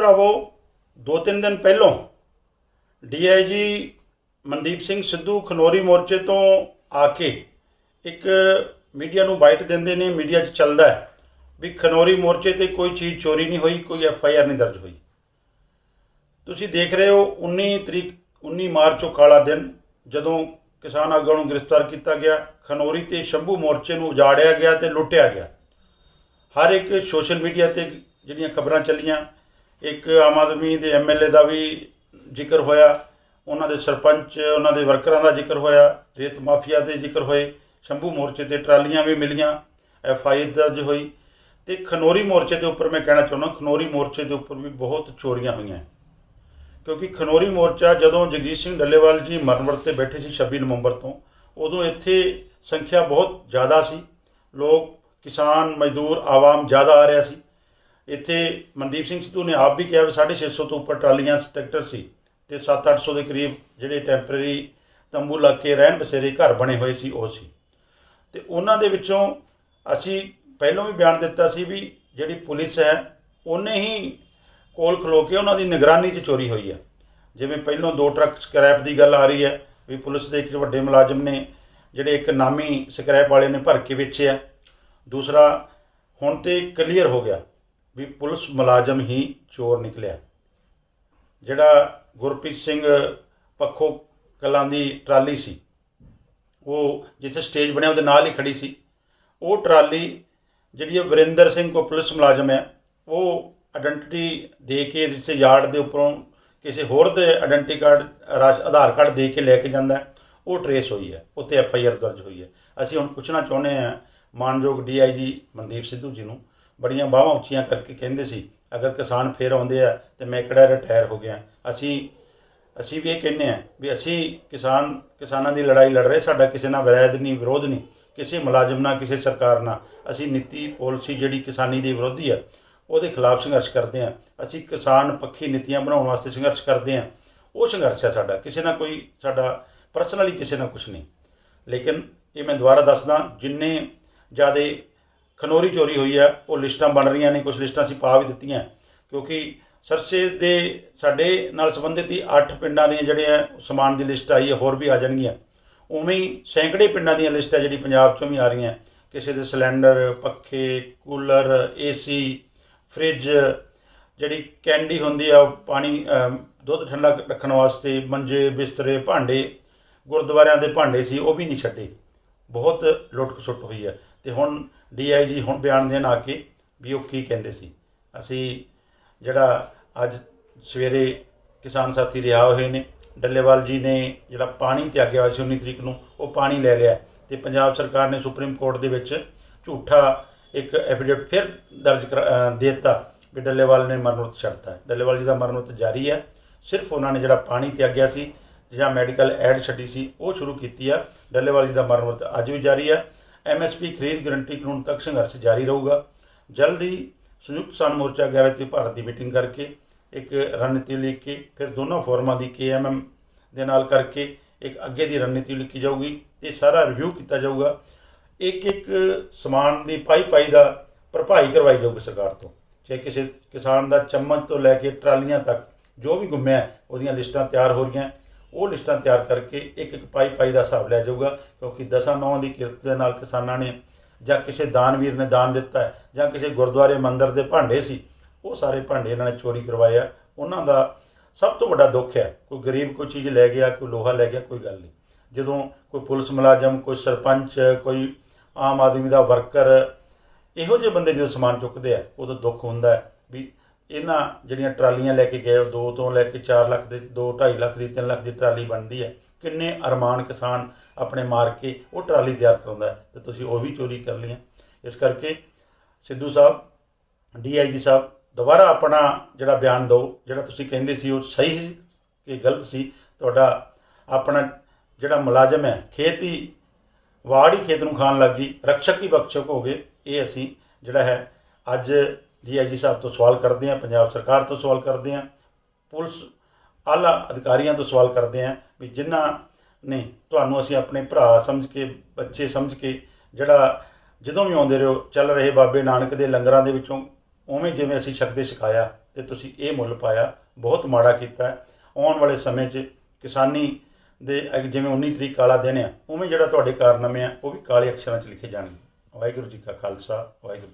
ਭਰਾਵੋ ਦੋ ਤਿੰਨ ਦਿਨ ਪਹਿਲਾਂ ਡੀਆਈਜੀ ਮਨਦੀਪ ਸਿੰਘ ਸਿੱਧੂ ਖਨੋਰੀ ਮੋਰਚੇ ਤੋਂ ਆ ਕੇ ਇੱਕ ਮੀਡੀਆ ਨੂੰ ਬਾਈਟ ਦਿੰਦੇ ਨੇ, ਮੀਡੀਆ 'ਚ ਚੱਲਦਾ ਹੈ ਵੀ ਖਨੋਰੀ ਮੋਰਚੇ ਤੇ ਕੋਈ ਚੀਜ਼ ਚੋਰੀ ਨਹੀਂ ਹੋਈ, ਕੋਈ ਐਫ ਆਈ ਆਰ ਨਹੀਂ ਦਰਜ ਹੋਈ। ਤੁਸੀਂ ਦੇਖ ਰਹੇ ਹੋ 19 ਤਰੀਕ 19 ਮਾਰਚ ਉਹ ਕਾਲਾ ਦਿਨ, ਜਦੋਂ ਕਿਸਾਨ ਆਗੂਆਂ ਨੂੰ ਗ੍ਰਿਫਤਾਰ ਕੀਤਾ ਗਿਆ, ਖਨੋਰੀ ਤੇ ਸ਼ੰਭੂ ਮੋਰਚੇ ਨੂੰ ਉਜਾੜਿਆ ਗਿਆ ਤੇ ਲੁੱਟਿਆ ਗਿਆ। ਹਰ ਇੱਕ ਸੋਸ਼ਲ ਮੀਡੀਆ ਤੇ ਜਿਹੜੀਆਂ ਖਬਰਾਂ ਚੱਲੀਆਂ ਇੱਕ ਆਮ ਆਦਮੀ ਦੇ ਐਮਐਲਏ ਦਾ ਵੀ ਜ਼ਿਕਰ ਹੋਇਆ, ਉਹਨਾਂ ਦੇ ਸਰਪੰਚ, ਉਹਨਾਂ ਦੇ ਵਰਕਰਾਂ ਦਾ ਜ਼ਿਕਰ ਹੋਇਆ, ਰੇਤ ਮਾਫੀਆ ਦੇ ਜ਼ਿਕਰ ਹੋਏ, ਸ਼ੰਭੂ ਮੋਰਚੇ ਤੇ ਟਰਾਲੀਆਂ ਵੀ ਮਿਲੀਆਂ, ਐਫ ਆਈ ਦਰਜ ਹੋਈ ਤੇ ਖਨੋਰੀ ਮੋਰਚੇ ਦੇ ਉੱਪਰ ਮੈਂ ਕਹਿਣਾ ਚਾਹੁੰਦਾ, ਖਨੋਰੀ ਮੋਰਚੇ ਦੇ ਉੱਪਰ ਵੀ ਬਹੁਤ ਚੋਰੀਆਂ ਹੋਈਆਂ। ਕਿਉਂਕਿ ਖਨੋਰੀ ਮੋਰਚਾ ਜਦੋਂ ਜਗਜੀਤ ਸਿੰਘ ਡੱਲੇਵਾਲ ਜੀ ਮਰਮਰ ਤੇ ਬੈਠੇ ਸੀ 26 ਨਵੰਬਰ ਤੋਂ, ਉਦੋਂ ਇੱਥੇ ਸੰਖਿਆ ਬਹੁਤ ਜ਼ਿਆਦਾ ਸੀ, ਲੋਕ, ਕਿਸਾਨ, ਮਜ਼ਦੂਰ, ਆਵਾਮ ਜ਼ਿਆਦਾ ਆ ਰਿਹਾ ਸੀ। ਇੱਥੇ ਮਨਦੀਪ ਸਿੰਘ ਸਿੱਧੂ ਨੇ ਆਪ ਵੀ ਕਿਹਾ ਵੀ 650 ਤੋਂ ਉੱਪਰ ਟਰਾਲੀਆਂ ਟਰੈਕਟਰ ਸੀ ਤੇ 7-800 ਦੇ ਕਰੀਬ ਜਿਹੜੇ ਟੈਂਪਰੇਰੀ ਤੰਬੂ ਲਾ ਕੇ ਰਹਿਣ ਬਸੇਰੇ ਘਰ ਬਣੇ ਹੋਏ ਸੀ, ਉਹ ਸੀ। ਤੇ ਉਹਨਾਂ ਦੇ ਵਿੱਚੋਂ ਅਸੀਂ ਪਹਿਲਾਂ ਵੀ ਬਿਆਨ ਦਿੱਤਾ ਸੀ ਵੀ ਜਿਹੜੀ ਪੁਲਿਸ ਹੈ, ਉਹਨੇ ਹੀ ਕੋਲ ਖਲੋ ਕੇ ਉਹਨਾਂ ਦੀ ਨਿਗਰਾਨੀ 'ਚ ਚੋਰੀ ਹੋਈ ਹੈ ਜਿਵੇਂ ਪਹਿਲਾਂ ਦੋ ਟਰੱਕ ਸਕ੍ਰੈਪ ਦੀ ਗੱਲ ਆ ਰਹੀ ਹੈ ਵੀ ਪੁਲਿਸ ਦੇ ਇੱਕ ਵੱਡੇ ਮੁਲਾਜ਼ਮ ਨੇ ਜਿਹੜੇ ਇੱਕ ਨਾਮੀ ਸਕ੍ਰੈਪ ਵਾਲੇ ਨੇ ਭਰ ਕੇ ਵੇਚਿਆ। ਦੂਸਰਾ, ਹੁਣ ਤੇ ਕਲੀਅਰ ਹੋ ਗਿਆ ਵੀ ਪੁਲਿਸ ਮੁਲਾਜ਼ਮ ਹੀ ਚੋਰ ਨਿਕਲਿਆ। ਜਿਹੜਾ ਗੁਰਪ੍ਰੀਤ ਸਿੰਘ ਪੱਖੋ ਕਲਾਂ ਦੀ ਟਰਾਲੀ ਸੀ, ਉਹ ਜਿੱਥੇ ਸਟੇਜ ਬਣਿਆ ਉਹਦੇ ਨਾਲ ਹੀ ਖੜੀ ਸੀ। ਉਹ ਟਰਾਲੀ ਜਿਹੜੀ ਹੈ ਵਰਿੰਦਰ ਸਿੰਘ ਕੋ ਪੁਲਿਸ ਮੁਲਾਜ਼ਮ ਹੈ, ਉਹ ਆਇਡੈਂਟੀਟੀ ਦੇ ਕੇ ਜਿਸੇ ਯਾਰਡ ਦੇ ਉੱਪਰੋਂ ਕਿਸੇ ਹੋਰ ਦੇ ਆਇਡੈਂਟੀ ਕਾਰਡ ਰਾਸ਼ ਆਧਾਰ ਕਾਰਡ ਦੇ ਕੇ ਲੈ ਕੇ ਜਾਂਦਾ ਉਹ ਟਰੇਸ ਹੋਈ ਹੈ ਉੱਤੇ ਐਫ ਆਈ ਆਰ ਦਰਜ ਹੋਈ ਹੈ। ਅਸੀਂ ਹੁਣ ਪੁੱਛਣਾ ਚਾਹੁੰਦੇ ਹਾਂ ਮਾਨਯੋਗ ਡੀਆਈਜੀ ਮਨਦੀਪ ਸਿੱਧੂ ਜੀ ਨੂੰ ਬੜੀਆਂ ਬਾਹਾਂ ਉੱਚੀਆਂ ਕਰਕੇ ਕਹਿੰਦੇ ਸੀ, ਅਗਰ ਕਿਸਾਨ ਫੇਰ ਆਉਂਦੇ ਆ ਤੇ ਮੈਂ ਕਿਹੜਾ ਰਿਟਾਇਰ ਹੋ ਗਿਆ। ਅਸੀਂ ਅਸੀਂ ਵੀ ਇਹ ਕਹਿੰਦੇ ਆ ਵੀ ਅਸੀਂ ਕਿਸਾਨ, ਕਿਸਾਨਾਂ ਦੀ ਲੜਾਈ ਲੜ ਰਹੇ, ਸਾਡਾ ਕਿਸੇ ਨਾਲ ਵਿਰੋਧ ਨਹੀਂ ਵਿਰੋਧ ਨਹੀਂ, ਕਿਸੇ ਮੁਲਾਜ਼ਮ ਨਾਲ, ਕਿਸੇ ਸਰਕਾਰ ਨਾਲ। ਅਸੀਂ ਨੀਤੀ ਪਾਲਿਸੀ ਜਿਹੜੀ ਕਿਸਾਨੀ ਦੇ ਵਿਰੋਧੀ ਆ, ਉਹਦੇ ਖਿਲਾਫ ਸੰਘਰਸ਼ ਕਰਦੇ ਆ। ਅਸੀਂ ਕਿਸਾਨ ਪੱਖੀ ਨੀਤੀਆਂ ਬਣਾਉਣ ਵਾਸਤੇ ਸੰਘਰਸ਼ ਕਰਦੇ ਆ। ਉਹ ਸੰਘਰਸ਼ ਹੈ ਸਾਡਾ, ਕਿਸੇ ਨਾਲ ਕੋਈ ਸਾਡਾ ਪਰਸਨਲੀ ਕਿਸੇ ਨਾਲ ਕੁਝ ਨਹੀਂ। ਲੇਕਿਨ ਇਹ ਮੈਂ ਦੁਬਾਰਾ ਦੱਸਦਾ, ਜਿੰਨੇ ਜ਼ਿਆਦਾ ਖਨੋਰੀ ਚੋਰੀ ਹੋਈ ਹੈ ਉਹ ਲਿਸਟਾਂ ਬਣ ਰਹੀਆਂ ਨੇ ਕੁਝ ਲਿਸਟਾਂ ਅਸੀਂ ਪਾ ਵੀ ਦਿੱਤੀਆਂ। ਕਿਉਂਕਿ ਸਰਸੇ ਦੇ ਸਾਡੇ ਨਾਲ ਸੰਬੰਧਿਤ ਹੀ 8 ਪਿੰਡਾਂ ਦੀਆਂ ਜਿਹੜੀਆਂ ਸਮਾਨ ਦੀ ਲਿਸਟ ਆਈ ਹੈ ਹੋਰ ਵੀ ਆ ਜਾਣਗੀਆਂ। ਉਵੇਂ ਹੀ ਸੈਂਕੜੇ ਪਿੰਡਾਂ ਦੀਆਂ ਲਿਸਟ ਹੈ ਜਿਹੜੀ ਪੰਜਾਬ ਚੋਂ ਵੀ ਆ ਰਹੀਆਂ। ਕਿਸੇ ਦੇ ਸਿਲੰਡਰ, ਪੱਖੇ, ਕੂਲਰ, ਏਸੀ, ਫ੍ਰਿਜ, ਜਿਹੜੀ ਕੈਂਡੀ ਹੁੰਦੀ ਆ ਪਾਣੀ ਦੁੱਧ ਠੰਡਾ ਰੱਖਣ ਵਾਸਤੇ ਮੰਜੇ, ਬਿਸਤਰੇ, ਭਾਂਡੇ, ਗੁਰਦੁਆਰਿਆਂ ਦੇ ਭਾਂਡੇ ਸੀ, ਉਹ ਵੀ ਨਹੀਂ ਛੱਡੇ। ਬਹੁਤ ਲੁੱਟ ਖਸੁੱਟ ਹੋਈ ਹੈ ਤੇ ਹੁਣ ਡੀਆਈਜੀ ਹੁਣ ਬਿਆਨ ਦੇਣ ਆ ਕੇ ਵੀ ਉਹ ਕੀ ਕਹਿੰਦੇ ਸੀ। ਅਸੀਂ ਜਿਹੜਾ ਅੱਜ ਸਵੇਰੇ ਕਿਸਾਨ ਸਾਥੀ ਰਿਹਾ ਹੋਏ ਨੇ, ਡੱਲੇਵਾਲ ਜੀ ਨੇ ਜਿਹੜਾ ਪਾਣੀ ਤਿਆਗਿਆ ਹੋਇਆ ਸੀ 19 ਤਰੀਕ ਨੂੰ, ਉਹ ਪਾਣੀ ਲੈ ਲਿਆ ਤੇ ਪੰਜਾਬ ਸਰਕਾਰ ਨੇ ਸੁਪਰੀਮ ਕੋਰਟ ਦੇ ਵਿੱਚ ਝੂਠਾ ਇੱਕ ਐਫੀਡੇਵਿਟ ਫਿਰ ਦਰਜ ਕਰ- ਦੇ ਦਿੱਤਾ ਵੀ ਡੱਲੇਵਾਲ ਨੇ ਮਰਨੋਤ ਛੱਡਤਾ। ਹੈ ਡੱਲੇਵਾਲ ਜੀ ਦਾ ਮਰਨੋਤ ਜਾਰੀ ਹੈ। ਸਿਰਫ ਉਹਨਾਂ ਨੇ ਜਿਹੜਾ ਪਾਣੀ ਤਿਆਗਿਆ ਸੀ ਜਾਂ ਮੈਡੀਕਲ ਐਡ ਛੱਡੀ ਸੀ, ਉਹ ਸ਼ੁਰੂ ਕੀਤੀ ਆ। ਡੱਲੇਵਾਲ ਜੀ ਦਾ ਮਰਨੋਤ ਅੱਜ ਵੀ ਜਾਰੀ ਹੈ ਐਮਐਸਪੀ ਖਰੀਦ ਗਰੰਟੀ ਕਾਨੂੰਨ ਤੱਕ ਸੰਘਰਸ਼ ਜਾਰੀ ਰਹੂਗਾ। ਜਲਦ ਹੀ ਸੰਯੁਕਤ ਕਿਸਾਨ ਮੋਰਚਾ 11 ਤੇ ਭਾਰਤ ਦੀ ਮੀਟਿੰਗ ਕਰਕੇ, ਇੱਕ ਰਣਨੀਤੀ ਲਿਖ ਕੇ ਫਿਰ ਦੋਨਾਂ ਫੋਰਮਾਂ ਦੀ ਕੇਐਮਐਮ ਦੇ ਨਾਲ ਕਰਕੇ ਇੱਕ ਅੱਗੇ ਦੀ ਰਣਨੀਤੀ ਲਿਖੀ ਜਾਊਗੀ ਤੇ ਸਾਰਾ ਰਿਵਿਊ ਕੀਤਾ ਜਾਊਗਾ। ਇੱਕ ਇੱਕ ਸਮਾਨ ਦੀ ਪਾਈ ਪਾਈ ਦਾ ਭਰਪਾਈ ਕਰਵਾਈ ਜਾਊਗੀ ਸਰਕਾਰ ਤੋਂ। ਚਾਹੇ ਕਿਸੇ ਕਿਸਾਨ ਦਾ ਚਮਚ ਤੋਂ ਲੈ ਕੇ ਟਰਾਲੀਆਂ ਤੱਕ ਜੋ ਵੀ ਗੁੰਮਿਆ ਉਹਦੀਆਂ ਲਿਸਟਾਂ ਤਿਆਰ ਹੋ ਰਹੀਆਂ। ਉਹ ਲਿਸਟਾਂ ਤਿਆਰ ਕਰਕੇ ਇੱਕ ਇੱਕ ਪਾਈ ਪਾਈ ਦਾ ਹਿਸਾਬ ਲਿਆ ਜਾਊਗਾ, ਕਿਉਂਕਿ ਦਸਾਂ ਨੌਂ ਦੀ ਕਿਰਤ ਦੇ ਨਾਲ ਕਿਸਾਨਾਂ ਨੇ ਜਾਂ ਕਿਸੇ ਦਾਨਵੀਰ ਨੇ ਦਾਨ ਦਿੱਤਾ ਹੈ, ਜਾਂ ਕਿਸੇ ਗੁਰਦੁਆਰੇ ਮੰਦਿਰ ਦੇ ਭਾਂਡੇ ਸੀ, ਉਹ ਸਾਰੇ ਭਾਂਡੇ ਇਹਨਾਂ ਨੇ ਚੋਰੀ ਕਰਵਾਏ ਆ। ਉਹਨਾਂ ਦਾ ਸਭ ਤੋਂ ਵੱਡਾ ਦੁੱਖ ਹੈ, ਕੋਈ ਗਰੀਬ ਕੋਈ ਚੀਜ਼ ਲੈ ਗਿਆ, ਕੋਈ ਲੋਹਾ ਲੈ ਗਿਆ, ਕੋਈ ਗੱਲ ਨਹੀਂ। ਜਦੋਂ ਕੋਈ ਪੁਲਿਸ ਮੁਲਾਜ਼ਮ, ਕੋਈ ਸਰਪੰਚ, ਕੋਈ ਆਮ ਆਦਮੀ ਦਾ ਵਰਕਰ, ਇਹੋ ਜਿਹੇ ਬੰਦੇ ਜਦੋਂ ਸਮਾਨ ਚੁੱਕਦੇ ਆ, ਉਦੋਂ ਦੁੱਖ ਹੁੰਦਾ ਹੈ ਵੀ ਇਹਨਾਂ ਜਿਹੜੀਆਂ ਟਰਾਲੀਆਂ ਲੈ ਕੇ ਗਏ ਉਹ 2 ਤੋਂ ਲੈ ਕੇ 4 ਲੱਖ ਦੇ 2 2.5 ਲੱਖ ਦੀ 3 ਲੱਖ ਦੀ ਟਰਾਲੀ ਬਣਦੀ ਹੈ। ਕਿੰਨੇ ਅਰਮਾਨ ਕਿਸਾਨ ਆਪਣੇ ਮਾਰ ਕੇ ਉਹ ਟਰਾਲੀ ਤਿਆਰ ਕਰਾਉਂਦਾ ਹੈ ਤੇ ਤੁਸੀਂ ਉਹ ਵੀ ਚੋਰੀ ਕਰ ਲਈਆਂ। ਇਸ ਕਰਕੇ ਸਿੱਧੂ ਸਾਹਿਬ, ਡੀਆਈਜੀ ਸਾਹਿਬ, ਦੁਬਾਰਾ ਆਪਣਾ ਜਿਹੜਾ ਬਿਆਨ ਦਿਓ, ਜਿਹੜਾ ਤੁਸੀਂ ਕਹਿੰਦੇ ਸੀ ਉਹ ਸਹੀ ਸੀ ਕਿ ਗਲਤ ਸੀ, ਤੁਹਾਡਾ ਆਪਣਾ ਜਿਹੜਾ ਮੁਲਾਜ਼ਮ ਹੈ, ਖੇਤ ਹੀ, ਵਾੜ ਹੀ ਖੇਤ ਨੂੰ ਖਾਣ ਲੱਗ ਗਈ ਰਕਸ਼ਕ ਹੀ ਬਖਸ਼ਕ ਹੋ ਗਏ। ਇਹ ਅਸੀਂ ਜਿਹੜਾ ਹੈ ਅੱਜ ਡੀਆਈਜੀ ਸਾਹਿਬ ਤੋਂ ਸਵਾਲ ਕਰਦੇ ਹਾਂ, ਪੰਜਾਬ ਸਰਕਾਰ ਤੋਂ ਸਵਾਲ ਕਰਦੇ ਹਾਂ, ਪੁਲਿਸ ਆਲਾ ਅਧਿਕਾਰੀਆਂ ਤੋਂ ਸਵਾਲ ਕਰਦੇ ਹਾਂ ਵੀ ਜਿਨ੍ਹਾਂ ਨੇ ਤੁਹਾਨੂੰ ਅਸੀਂ ਆਪਣੇ ਭਰਾ ਸਮਝ ਕੇ, ਬੱਚੇ ਸਮਝ ਕੇ ਜਿਹੜਾ ਜਦੋਂ ਵੀ ਆਉਂਦੇ ਰਹੋ, ਚੱਲ ਰਹੇ ਬਾਬੇ ਨਾਨਕ ਦੇ ਲੰਗਰਾਂ ਦੇ ਵਿੱਚੋਂ ਉਵੇਂ ਜਿਵੇਂ ਅਸੀਂ ਛਕਦੇ ਸਿਖਾਇਆ ਤੇ ਤੁਸੀਂ ਇਹ ਮੁੱਲ ਪਾਇਆ, ਬਹੁਤ ਮਾੜਾ ਕੀਤਾ। ਆਉਣ ਵਾਲੇ ਸਮੇਂ 'ਚ ਕਿਸਾਨੀ ਦੇ ਅਗ- ਜਿਵੇਂ 19 ਤਰੀਕ ਕਾਲਾ ਦਿਨ ਆ, ਉਵੇਂ ਜਿਹੜਾ ਤੁਹਾਡੇ ਕਾਰਨਾਮੇ ਆ, ਉਹ ਵੀ ਕਾਲੇ ਅਕਸ਼ਰਾਂ 'ਚ ਲਿਖੇ ਜਾਣਗੇ। ਵਾਹਿਗੁਰੂ ਜੀ ਕਾ ਖਾਲਸਾ, ਵਾਹਿਗੁਰੂ